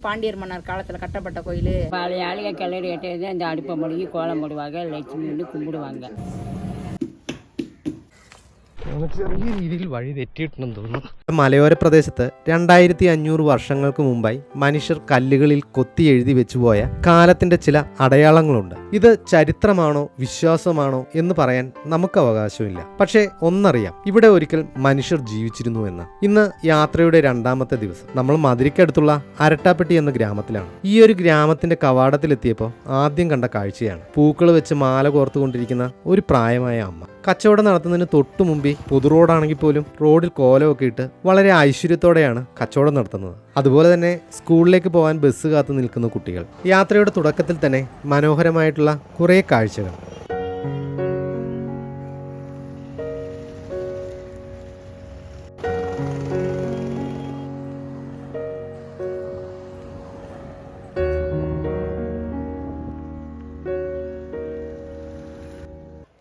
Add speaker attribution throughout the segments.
Speaker 1: பாண்டியர் மன்னர் காலத்துல கட்டப்பட்ட கோயில்.
Speaker 2: பழைய ஆளுக கிளறி கட்டியது அந்த அடுப்பை மொழிகி கோலம் போடுவாங்க லட்சுமி வந்து கும்பிடுவாங்க.
Speaker 3: ചെറിയ രീതിയിൽ വഴി തെറ്റിയിട്ടുണ്ടെന്ന് തോന്നുന്നു. മലയോര പ്രദേശത്ത് രണ്ടായിരത്തി അഞ്ഞൂറ് വർഷങ്ങൾക്ക് മുമ്പായി മനുഷ്യർ കല്ലുകളിൽ കൊത്തി എഴുതി വെച്ചുപോയ കാലത്തിന്റെ ചില അടയാളങ്ങളുണ്ട്. ഇത് ചരിത്രമാണോ വിശ്വാസമാണോ എന്ന് പറയാൻ നമുക്ക് അവകാശമില്ല. പക്ഷേ ഒന്നറിയാം ഇവിടെ ഒരിക്കൽ മനുഷ്യർ ജീവിച്ചിരുന്നു എന്ന്. ഇന്ന് യാത്രയുടെ രണ്ടാമത്തെ ദിവസം. നമ്മൾ മധുരയ്ക്കടുത്തുള്ള അരട്ടാപ്പെട്ടി എന്ന ഗ്രാമത്തിലാണ്. ഈ ഒരു ഗ്രാമത്തിന്റെ കവാടത്തിലെത്തിയപ്പോൾ ആദ്യം കണ്ട കാഴ്ചയാണ്. പൂക്കൾ വെച്ച് മാല കോർത്തുകൊണ്ടിരിക്കുന്ന ഒരു പ്രായമായ അമ്മ. കച്ചവടം നടത്തുന്നതിന് തൊട്ടു മുമ്പേ പൊതു റോഡാണെങ്കിൽ പോലും റോഡിൽ കോലമൊക്കെ ഇട്ട് വളരെ ഐശ്വര്യത്തോടെയാണ് കച്ചവടം നടത്തുന്നത്. അതുപോലെ തന്നെ സ്കൂളിലേക്ക് പോകാൻ ബസ് കാത്തു നിൽക്കുന്ന കുട്ടികൾ. യാത്രയുടെ തുടക്കത്തിൽ തന്നെ മനോഹരമായിട്ടുള്ള കുറേ കാഴ്ചകൾ.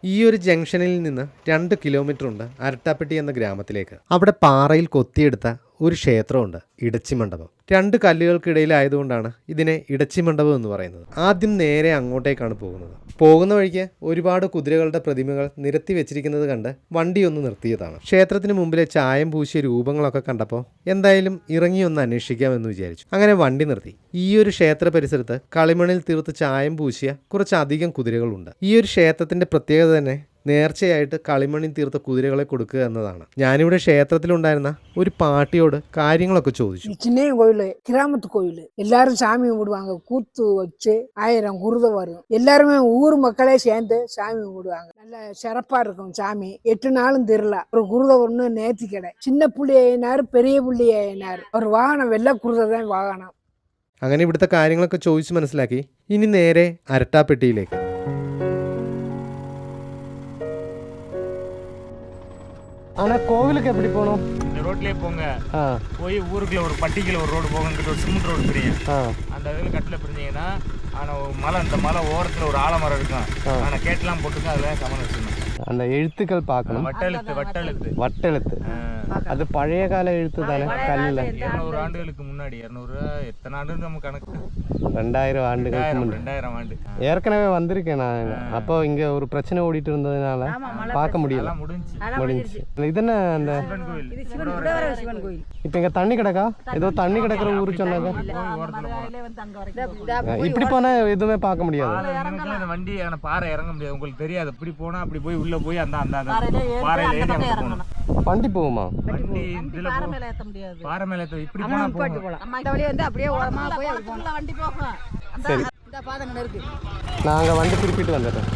Speaker 3: ഈ ഒരു ജംഗ്ഷനിൽ നിന്ന് രണ്ട് കിലോമീറ്റർ ഉണ്ട് അരട്ടാപ്പെട്ടി എന്ന ഗ്രാമത്തിലേക്ക്. അവിടെ പാറയിൽ കൊത്തിയെടുത്ത ഒരു ക്ഷേത്രമുണ്ട് ഇടച്ചി മണ്ഡപം. രണ്ട് കല്ലുകൾക്കിടയിലായതുകൊണ്ടാണ് ഇതിനെ ഇടച്ചി മണ്ഡപം എന്ന് പറയുന്നത്. ആദ്യം നേരെ അങ്ങോട്ടേക്കാണ് പോകുന്നത്. പോകുന്ന വഴിക്ക് ഒരുപാട് കുതിരകളുടെ പ്രതിമകൾ നിരത്തി വെച്ചിരിക്കുന്നത് കണ്ട് വണ്ടി ഒന്ന് നിർത്തിയതാണ്. ക്ഷേത്രത്തിന് മുമ്പിലെ ചായം പൂശിയ രൂപങ്ങളൊക്കെ കണ്ടപ്പോൾ എന്തായാലും ഇറങ്ങി ഒന്ന് അന്വേഷിക്കാമെന്ന് വിചാരിച്ചു. അങ്ങനെ വണ്ടി നിർത്തി. ഈ ഒരു ക്ഷേത്ര പരിസരത്ത് കളിമണിൽ തീർത്ത് ചായം പൂശിയ കുറച്ചധികം കുതിരകളുണ്ട്. ഈ ഒരു ക്ഷേത്രത്തിന്റെ പ്രത്യേകത തന്നെ നേർച്ചയായിട്ട് കളിമണി തീർത്ത കുതിരകളെ കൊടുക്കുക എന്നതാണ് ഞാനിവിടെ ക്ഷേത്രത്തിലുണ്ടായിരുന്ന ഒരു പാട്ടിയോട് കാര്യങ്ങളൊക്കെ ചോദിച്ചു
Speaker 4: இது சின்ன கோயில் கிராமத்து கோயில் எல்லாரும் சாமி கும்பிடுவாங்க கூத்து வச்சு ஆயிரம் குருதை வரும் எல்லாருமே ஊர் மக்களே சேர்ந்து சாமி கும்பிடுவாங்க நல்ல சிறப்பா இருக்கும் சாமி எட்டு நாளும் திருவிழா ஒரு குருதை ஒண்ணு நேர்த்தி கடை சின்ன புள்ளி ஆயினார் பெரிய புள்ளி ஆயினார் ஒரு வாகனம் வெள்ளை குருதை தான் வாகனம்
Speaker 3: അങ്ങനെ ഇവിടുത്തെ കാര്യങ്ങളൊക്കെ ചോദിച്ച് മനസ്സിലാക്കി ഇനി നേരെ അരട്ടാപ്പെട്ടിയിലേക്ക് ஆனா கோவிலுக்கு எப்படி போகணும்?
Speaker 5: இந்த ரோட்லயே போங்க. போய் ஊருக்குள்ள ஒரு பட்டிக்குள்ள ஒரு ரோடு போங்க ஒரு சிமெண்ட் ரோடு பிரியும் அந்த இதில் கட்டில் பிரிஞ்சீங்கன்னா ஆனா ஒரு மலை இந்த மலை ஓரத்துல ஒரு ஆலமரம் இருக்கும். ஆனா கேட்லாம் போட்டுங்க அதுல சமணம் வச்சுக்கணும்
Speaker 3: அந்த எழுத்துக்கள் பார்க்கணும்.
Speaker 5: வட்டெழுத்து வட்டெழுத்து.
Speaker 3: வட்டெழுத்து. அது பழைய கால எழுத்து தானே? கல்லில்.
Speaker 5: இருநூறு ஆண்டுகளுக்கு முன்னாடி இருநூறு எத்தனை ஆண்டு நம்ம கணக்கு?
Speaker 3: ரெண்டாயிரம் ஆண்டுகளுக்கு
Speaker 5: ரெண்டாயிரம் ஆண்டு.
Speaker 3: ஏற்கனவே வந்திருக்கேன் நான். அப்போ இங்க ஒரு பிரச்சனை ஓடிட்டு இருந்ததுனால பார்க்க முடியல.
Speaker 5: எல்லாம் முடிஞ்சு
Speaker 3: இது என்ன அந்த
Speaker 5: சிவன் கோயில்.
Speaker 1: சிவன் கோயில்.
Speaker 3: இப்போ இங்க தண்ணி கிடக்கா? ஏதோ தண்ணி கிடக்குற ஊர் சொன்னாங்க. இப்படி போனா எதுவுமே பார்க்க முடியாது.
Speaker 5: பாறை இறங்கலாம். இந்த வண்டி பாறை இறங்க முடியாது. உங்களுக்கு தெரியாது. இப்படி போனா அப்படி போய் உள்ள போய் அந்த அந்த அந்த பாறையில ஏறி அங்க போகணும்
Speaker 3: வண்டி போகுமா
Speaker 5: வண்டி இதுல போ- பாறை மேல ஏத்த- இப்படி போனா போகும்
Speaker 1: இந்த வழியா வந்து அப்படியே ஓரமா போய் அப்படி போகணும் வண்டி போகும்
Speaker 3: சரி
Speaker 1: இந்த பாதங்கள் இருக்கு
Speaker 3: நாங்கள் வண்டி திருப்பிட்டு வந்துடுறேன்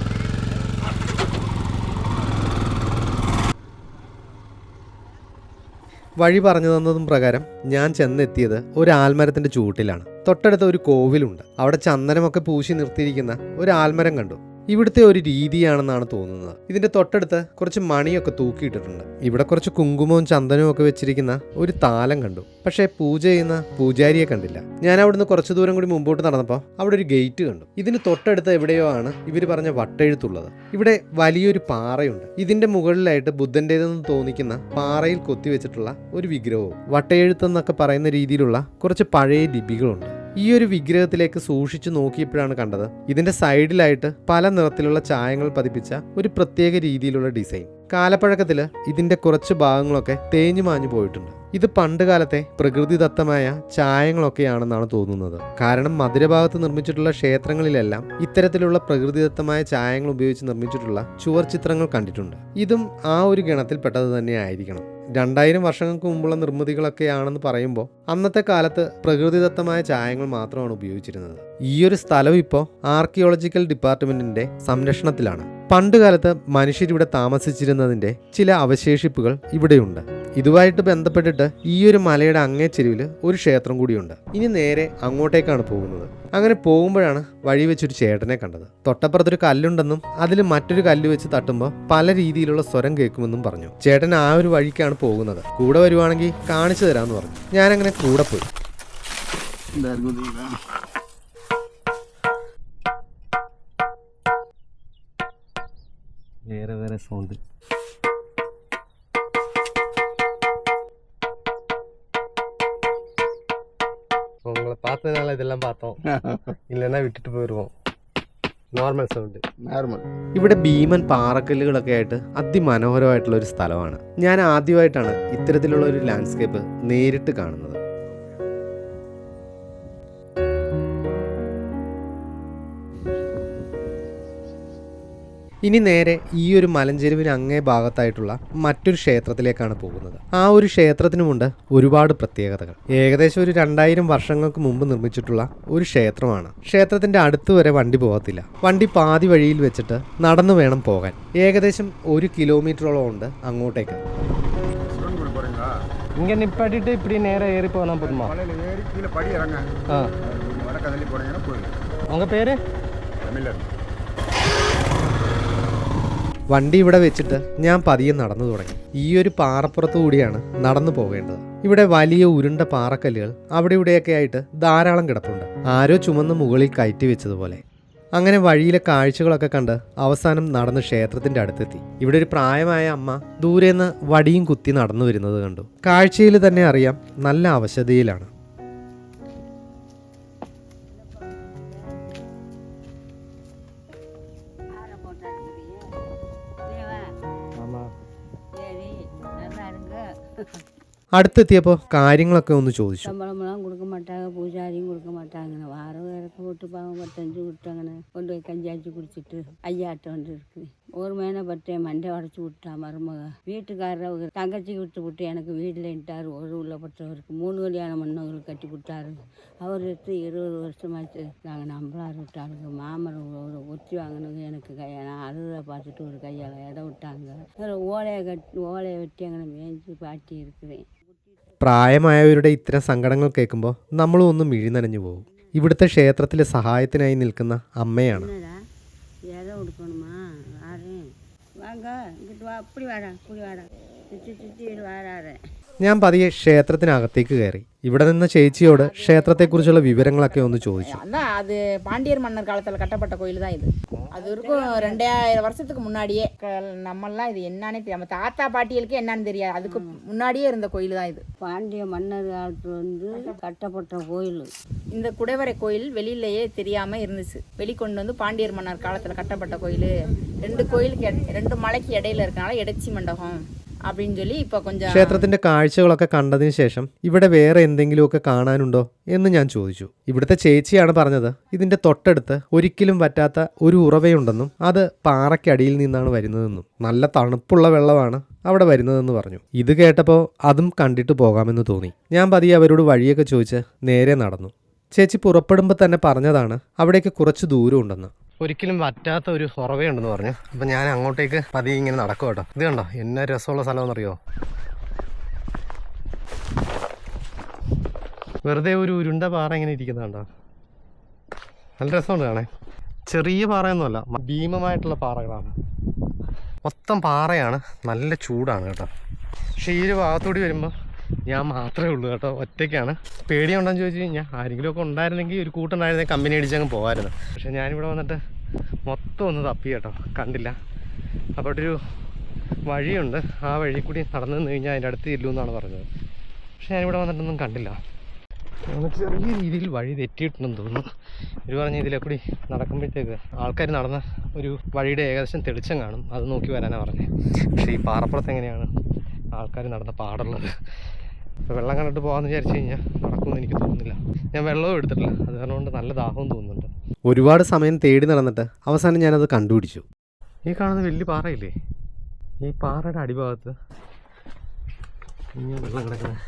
Speaker 3: വഴി പറഞ്ഞു തന്നതും പ്രകാരം ഞാൻ ചെന്നെത്തിയത് ഒരു ആൽമരത്തിന്റെ ചൂട്ടിലാണ് തൊട്ടടുത്ത ഒരു കോവിലുണ്ട് അവിടെ ചന്ദനമൊക്കെ പൂശി നിർത്തിയിരിക്കുന്ന ഒരു ആൽമരം കണ്ടു ഇവിടുത്തെ ഒരു രീതിയാണെന്നാണ് തോന്നുന്നത്. ഇതിന്റെ തൊട്ടടുത്ത് കുറച്ച് മണിയൊക്കെ തൂക്കിയിട്ടിട്ടുണ്ട്. ഇവിടെ കുറച്ച് കുങ്കുമവും ചന്ദനവും ഒക്കെ വെച്ചിരിക്കുന്ന ഒരു താലം കണ്ടു. പക്ഷേ പൂജ ചെയ്യുന്ന പൂജാരിയെ കണ്ടില്ല. ഞാൻ അവിടുന്ന് കുറച്ച് ദൂരം കൂടി മുമ്പോട്ട് നടന്നപ്പോൾ അവിടെ ഒരു ഗേറ്റ് കണ്ടു. ഇതിന് തൊട്ടടുത്ത് എവിടെയോ ആണ് ഇവർ പറഞ്ഞ വട്ടെഴുത്തുള്ളത്. ഇവിടെ വലിയൊരു പാറയുണ്ട്. ഇതിന്റെ മുകളിലായിട്ട് ബുദ്ധന്റേതെന്ന് തോന്നിക്കുന്ന പാറയിൽ കൊത്തിവെച്ചിട്ടുള്ള ഒരു വിഗ്രഹവും വട്ടയെഴുത്തെന്നൊക്കെ പറയുന്ന രീതിയിലുള്ള കുറച്ച് പഴയ ലിപികളുണ്ട്. ഈ ഒരു വിഗ്രഹത്തിലേക്ക് സൂക്ഷിച്ചു നോക്കിയപ്പോഴാണ് കണ്ടത്. ഇതിന്റെ സൈഡിലായിട്ട് പല നിറത്തിലുള്ള ചായങ്ങൾ പതിപ്പിച്ച ഒരു പ്രത്യേക രീതിയിലുള്ള ഡിസൈൻ. കാലപ്പഴക്കത്തിൽ ഇതിന്റെ കുറച്ച് ഭാഗങ്ങളൊക്കെ തേഞ്ഞു മാഞ്ഞു പോയിട്ടുണ്ട്. ഇത് പണ്ടുകാലത്തെ പ്രകൃതിദത്തമായ ചായങ്ങളൊക്കെയാണെന്നാണ് തോന്നുന്നത്. കാരണം മധുരഭാഗത്ത് നിർമ്മിച്ചിട്ടുള്ള ക്ഷേത്രങ്ങളിലെല്ലാം ഇത്തരത്തിലുള്ള പ്രകൃതിദത്തമായ ചായങ്ങൾ ഉപയോഗിച്ച് നിർമ്മിച്ചിട്ടുള്ള ചുവർ ചിത്രങ്ങൾ കണ്ടിട്ടുണ്ട്. ഇതും ആ ഒരു ഗണത്തിൽപ്പെട്ടത് തന്നെ ആയിരിക്കണം രണ്ടായിരം വർഷങ്ങൾക്ക് മുമ്പുള്ള നിർമ്മിതികളൊക്കെയാണെന്ന് പറയുമ്പോൾ അന്നത്തെ കാലത്ത് പ്രകൃതിദത്തമായ ചായങ്ങൾ മാത്രമാണ് ഉപയോഗിച്ചിരുന്നത്. ഈ ഒരു സ്ഥലം ഇപ്പോൾ ആർക്കിയോളജിക്കൽ ഡിപ്പാർട്ട്മെന്റിന്റെ സംരക്ഷണത്തിലാണ്. പണ്ടുകാലത്ത് മനുഷ്യരിവിടെ താമസിച്ചിരുന്നതിന്റെ ചില അവശേഷിപ്പുകൾ ഇവിടെയുണ്ട്. ഇതുമായിട്ട് ബന്ധപ്പെട്ടിട്ട് ഈ ഒരു മലയുടെ അങ്ങേ ചെരുവിൽ ഒരു ക്ഷേത്രം കൂടിയുണ്ട്. ഇനി നേരെ അങ്ങോട്ടേക്കാണ് പോകുന്നത്. അങ്ങനെ പോകുമ്പോഴാണ് വഴി വെച്ചൊരു ചേട്ടനെ കണ്ടത്. തൊട്ടപ്പുറത്തൊരു കല്ലുണ്ടെന്നും അതിൽ മറ്റൊരു കല്ല് വെച്ച് തട്ടുമ്പോൾ പല രീതിയിലുള്ള സ്വരം കേൾക്കുമെന്നും പറഞ്ഞു. ചേട്ടൻ ആ ഒരു വഴിക്കാണ് പോകുന്നത്. കൂടെ വരുവാണെങ്കിൽ കാണിച്ചു തരാമെന്ന് പറഞ്ഞു. ഞാനങ്ങനെ കൂടെ പോയി. വേറെ വേറെ സൗണ്ട് ஸோ உங்களை பார்த்ததுனால இதெல்லாம் பார்த்தோம் இல்லைன்னா விட்டுட்டு போயிடுவோம் നോർമൽ സൗണ്ട്
Speaker 6: നോർമൽ
Speaker 3: ഇവിടെ ഭീമൻ പാറക്കല്ലുകളൊക്കെ ആയിട്ട് അതിമനോഹരമായിട്ടുള്ള ഒരു സ്ഥലമാണ് ഞാൻ ആദ്യമായിട്ടാണ് ഇത്തരത്തിലുള്ള ഒരു ലാൻഡ്സ്കേപ്പ് നേരിട്ട് കാണുന്നത് ഇനി നേരെ ഈ ഒരു മലഞ്ചെരുവിന് അങ്ങേ ഭാഗത്തായിട്ടുള്ള മറ്റൊരു ക്ഷേത്രത്തിലേക്കാണ് പോകുന്നത് ആ ഒരു ക്ഷേത്രത്തിനുമുണ്ട് ഒരുപാട് പ്രത്യേകതകൾ ഏകദേശം ഒരു രണ്ടായിരം വർഷങ്ങൾക്ക് മുമ്പ് നിർമ്മിച്ചിട്ടുള്ള ഒരു ക്ഷേത്രമാണ് ക്ഷേത്രത്തിന്റെ അടുത്ത് വരെ വണ്ടി പോകത്തില്ല വണ്ടി പാതി വഴിയിൽ വെച്ചിട്ട് നടന്നു വേണം പോകാൻ ഏകദേശം ഒരു കിലോമീറ്ററോളം ഉണ്ട് അങ്ങോട്ടേക്ക്
Speaker 6: சிவன்கோயில் போகிறீங்களா
Speaker 3: ഇങ്ങനെ നിപ്പാട്ടിട്ട് ഇപ്പടി നേരെ ഏറി പോകാൻ പറ്റുമോ
Speaker 6: மலையில் ஏறி கீழே படி இறங்க
Speaker 3: ആ
Speaker 6: வடக்க தள்ளி போனீங்கன்னா கோயில்
Speaker 3: ഉങ്ക പേര്
Speaker 6: தமிழர்
Speaker 3: വണ്ടി ഇവിടെ വെച്ചിട്ട് ഞാൻ പതിയെ നടന്നു തുടങ്ങി. ഈ ഒരു പാറപ്പുറത്തു കൂടിയാണ് നടന്നു പോകേണ്ടത്. ഇവിടെ വലിയ ഉരുണ്ട പാറക്കല്ലുകൾ അവിടെ ഇവിടെയൊക്കെ ആയിട്ട് ധാരാളം കിടപ്പുണ്ട്. ആരോ ചുമന്ന് മുകളിൽ കയറ്റി വെച്ചതുപോലെ. അങ്ങനെ വഴിയിലെ കാഴ്ചകളൊക്കെ കണ്ട് അവസാനം നടന്ന് ക്ഷേത്രത്തിന്റെ അടുത്തെത്തി. ഇവിടെ ഒരു പ്രായമായ അമ്മ ദൂരെ നിന്ന് വടിയും കുത്തി നടന്നു വരുന്നത് കണ്ടു. കാഴ്ചയിൽ തന്നെ അറിയാം നല്ല അവശതയിലാണ്. അടുത്തെത്തിയപ്പോൾ കാര്യങ്ങളൊക്കെ ഒന്ന് ചോദിച്ചു.
Speaker 2: ശമ്പളമെല്ലാം കൊടുക്ക മാട്ടാങ്ക പൂജാരിയും കൊടുക്ക മാട്ടാങ്ങനെ ആറ് പേരൊക്കെ പോട്ട് പാകം പത്തഞ്ച് വിട്ട് അങ്ങനെ കൊണ്ടുപോയി കഞ്ചാച്ചി കുടിച്ചിട്ട് അയ്യാട്ടം കൊണ്ടിരിക്കുന്നത് ஒரு மேனை பட்டேன் மண்டை உடச்சி விட்டா மருமக வீட்டுக்காரர் அவங்க தங்கச்சிக்கு விட்டு விட்டு எனக்கு வீட்டில்ன்ட்டார் ஒரு உள்ளப்பட்டவருக்கு மூணு கல்யாணம் பண்ணவங்களுக்கு கட்டி விட்டாரு அவர் எடுத்து இருபது வருஷமாச்சு நாங்கள் நம்பளார் விட்டாளுங்க மாமரம் ஒரு ஒத்தி வாங்கினது எனக்கு கையை நான் அழுத பார்த்துட்டு ஒரு கையால் இடம் விட்டாங்க அதில் ஓலையை கட்டி ஓலையை வெட்டி அங்கே மேய்ஞ்சி பாட்டி இருக்கிறேன்
Speaker 3: പ്രായമായവരുടെ ഇത്തരം സങ്കടങ്ങൾ കേൾക്കുമ്പോൾ നമ്മളും ഒന്ന് മിഴിനനഞ്ഞു പോകും ഇവിടുത്തെ ക്ഷേത്രത്തിലെ സഹായത്തിനായി നിൽക്കുന്ന അമ്മയാണ്
Speaker 2: என்னடா எதை கொடுக்கணுமா வாரேன் வாங்க. இங்கிட்டு வா அப்படி வாடா இப்படி வாடா. சுற்றி சுற்றி வாராரு
Speaker 3: ഞാൻ പതിയെ ക്ഷേത്രത്തിനകത്തേക്ക് കയറി ഇവിടെ നിന്ന് ചേച്ചിയോട് ക്ഷേത്രത്തെക്കുറിച്ചുള്ള വിവരങ്ങളൊക്കെ ഒന്ന് ചോദിച്ചു
Speaker 1: அதான் அது பாண்டியர் மன்னர் காலத்தில் கட்டப்பட்ட கோயில் தான் இது அது இருக்கும் ரெண்டாயிரம் வருஷத்துக்கு முன்னாடியே க- நம்மெல்லாம் இது என்னன்னே தெரியும் நம்ம தாத்தா பாட்டிகளுக்கு என்னன்னு தெரியாது அதுக்கு முன்னாடியே இருந்த கோயில் தான் இது
Speaker 2: பாண்டிய மன்னர் காலத்தில் வந்து கட்டப்பட்ட கோயில்
Speaker 1: இந்த குடைவரை கோயில் வெளியிலேயே தெரியாம இருந்துச்சு வெளிக்கொண்டு வந்து பாண்டியர் மன்னர் காலத்துல கட்டப்பட்ட கோயில் ரெண்டு கோயிலுக்கு இட- ரெண்டு மலைக்கு இடையில இருக்கனால எடச்சி மண்டபம் அப்படின்னு சொல்லி இப்போ கொஞ்சம்
Speaker 3: ക്ഷേത്രത്തിന്റെ കാഴ്ചകളൊക്കെ കണ്ടതിന് ശേഷം ഇവിടെ വേറെ എന്തെങ്കിലുമൊക്കെ കാണാനുണ്ടോ എന്ന് ഞാൻ ചോദിച്ചു ഇവിടുത്തെ ചേച്ചിയാണ് പറഞ്ഞത് ഇതിന്റെ തൊട്ടടുത്ത് ഒരിക്കലും പറ്റാത്ത ഒരു ഉറവയുണ്ടെന്നും അത് പാറയ്ക്കടിയിൽ നിന്നാണ് വരുന്നതെന്നും നല്ല തണുപ്പുള്ള വെള്ളമാണ് അവിടെ വരുന്നതെന്ന് പറഞ്ഞു ഇത് കേട്ടപ്പോൾ അതും കണ്ടിട്ട് പോകാമെന്ന് തോന്നി ഞാൻ പതിയെ അവരോട് വഴിയൊക്കെ ചോദിച്ച് നേരെ നടന്നു ചേച്ചി പുറപ്പെടുമ്പോൾ തന്നെ പറഞ്ഞതാണ് അവിടേക്ക് കുറച്ച് ദൂരം ഉണ്ടെന്ന്. ഒരിക്കലും പറ്റാത്ത ഒരു ഉറവയുണ്ടെന്ന് പറഞ്ഞു. അപ്പം ഞാൻ അങ്ങോട്ടേക്ക് പതിയെ ഇങ്ങനെ നടക്കും കേട്ടോ. ഇത് കണ്ടോ? എന്നെ രസമുള്ള സ്ഥലമെന്നറിയോ വെറുതെ ഒരു ഉരുണ്ട പാറ ഇങ്ങനെ ഇരിക്കുന്ന കണ്ടോ? നല്ല രസമുണ്ട് കാണേ ചെറിയ പാറയൊന്നുമല്ല ഭീമമായിട്ടുള്ള പാറകളാണ്. മൊത്തം പാറയാണ് നല്ല ചൂടാണ് കേട്ടോ. പക്ഷേ ഈ ഒരു ഭാഗത്തൂടി വരുമ്പോൾ ഞാൻ മാത്രമേ ഉള്ളൂ കേട്ടോ ഒറ്റയ്ക്കാണ്. പേടിയുണ്ടോയെന്ന് ചോദിച്ചു കഴിഞ്ഞാൽ ആരെങ്കിലുമൊക്കെ ഉണ്ടായിരുന്നെങ്കിൽ ഒരു കൂട്ടുണ്ടായിരുന്നെങ്കിൽ കമ്പനി അടിച്ചങ്ങ് പോകാമായിരുന്നു പക്ഷേ ഞാനിവിടെ വന്നിട്ട് മൊത്തം ഒന്ന് തപ്പി കേട്ടോ കണ്ടില്ല. അപ്പോൾ ഒരു വഴിയുണ്ട്. ആ വഴി കൂടി നടന്നു നിന്ന് കഴിഞ്ഞാൽ അതിന്റെ അടുത്ത് ചെല്ലൂ എന്നാണ് പറഞ്ഞത്. പക്ഷെ ഞാനിവിടെ വന്നിട്ടൊന്നും കണ്ടില്ല. ചെറിയ രീതിയിൽ വഴി തെറ്റിയിട്ടുണ്ടെന്ന് തോന്നുന്നു. ഇവർ പറഞ്ഞ ഇതിലെ കൂടി നടക്കുമ്പോഴത്തേക്ക് ആൾക്കാർ നടന്ന ഒരു വഴിയുടെ ഏകദേശം തെളിച്ചം കാണും. അത് നോക്കി വരാനാണ് പറഞ്ഞത് പക്ഷേ ഈ പാറപ്പുറത്ത് എങ്ങനെയാണ് ആൾക്കാർ നടന്ന പാടുള്ളത്? ഇപ്പോൾ വെള്ളം കണ്ടിട്ട് പോകാമെന്ന് വിചാരിച്ചു കഴിഞ്ഞാൽ നടക്കുമെന്ന് എനിക്ക് തോന്നുന്നില്ല. ഞാൻ വെള്ളവും എടുത്തിട്ടില്ല. അത് കാരണം നല്ല ദാഹവും തോന്നുന്നുണ്ട്. ഒരുപാട് സമയം തേടി നടന്നിട്ട് അവസാനം ഞാനത് കണ്ടുപിടിച്ചു. ഈ കാണുന്ന വലിയ പാറയില്ലേ? ഈ പാറയുടെ അടിഭാഗത്ത് ഇങ്ങനെ വെള്ളം കിടക്കുന്നത്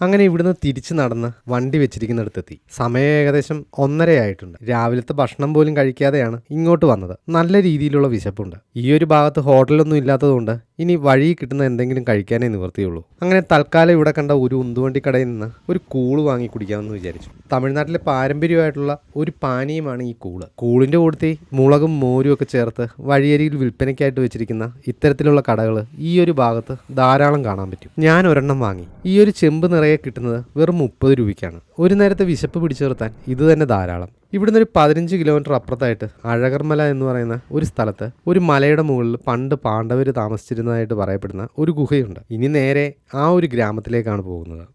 Speaker 3: അങ്ങനെ ഇവിടുന്ന് തിരിച്ചു നടന്ന് വണ്ടി വെച്ചിരിക്കുന്നിടത്തെത്തി. സമയം ഏകദേശം ഒന്നരയായിട്ടുണ്ട് രാവിലത്തെ ഭക്ഷണം പോലും കഴിക്കാതെയാണ് ഇങ്ങോട്ട് വന്നത്. നല്ല രീതിയിലുള്ള വിശപ്പുണ്ട്. ഈ ഒരു ഭാഗത്ത് ഹോട്ടലൊന്നും ഇല്ലാത്തതുകൊണ്ട് ഇനി വഴി കിട്ടുന്ന എന്തെങ്കിലും കഴിക്കാനേ നിവർത്തിയുള്ളൂ. അങ്ങനെ തൽക്കാലം ഇവിടെ കണ്ട ഒരു ഉന്തുവണ്ടി കടയിൽ നിന്ന് ഒരു കൂൾ വാങ്ങി കുടിക്കാമെന്ന് വിചാരിച്ചു. തമിഴ്നാട്ടിലെ പാരമ്പര്യമായിട്ടുള്ള ഒരു പാനീയമാണ് ഈ കൂൾ. കൂളിന്റെ കൂടത്തി മുളകും മോരും ഒക്കെ ചേർത്ത് വഴിയരിയിൽ വിൽപ്പനയ്ക്കായിട്ട് വെച്ചിരിക്കുന്ന ഇത്തരത്തിലുള്ള കടകൾ ഈ ഒരു ഭാഗത്ത് ധാരാളം കാണാൻ പറ്റും. ഞാൻ ഒരെണ്ണം വാങ്ങി. ഈ ഒരു ചെമ്പ് നിറയെ നിറയെ കിട്ടുന്നത്? വെറും മുപ്പത് രൂപയ്ക്കാണ്. ഒരു നേരത്തെ വിശപ്പ് പിടിച്ചു നിർത്താൻ ഇത് തന്നെ ധാരാളം. ഇവിടുന്ന് ഒരു പതിനഞ്ച് കിലോമീറ്റർ അപ്പുറത്തായിട്ട് അഴകർമല എന്ന് പറയുന്ന ഒരു സ്ഥലത്ത് ഒരു മലയുടെ മുകളിൽ പണ്ട് പാണ്ഡവർ താമസിച്ചിരുന്നതായിട്ട് പറയപ്പെടുന്ന ഒരു ഗുഹയുണ്ട്. ഇനി നേരെ ആ ഒരു ഗ്രാമത്തിലേക്കാണ് പോകുന്നത്.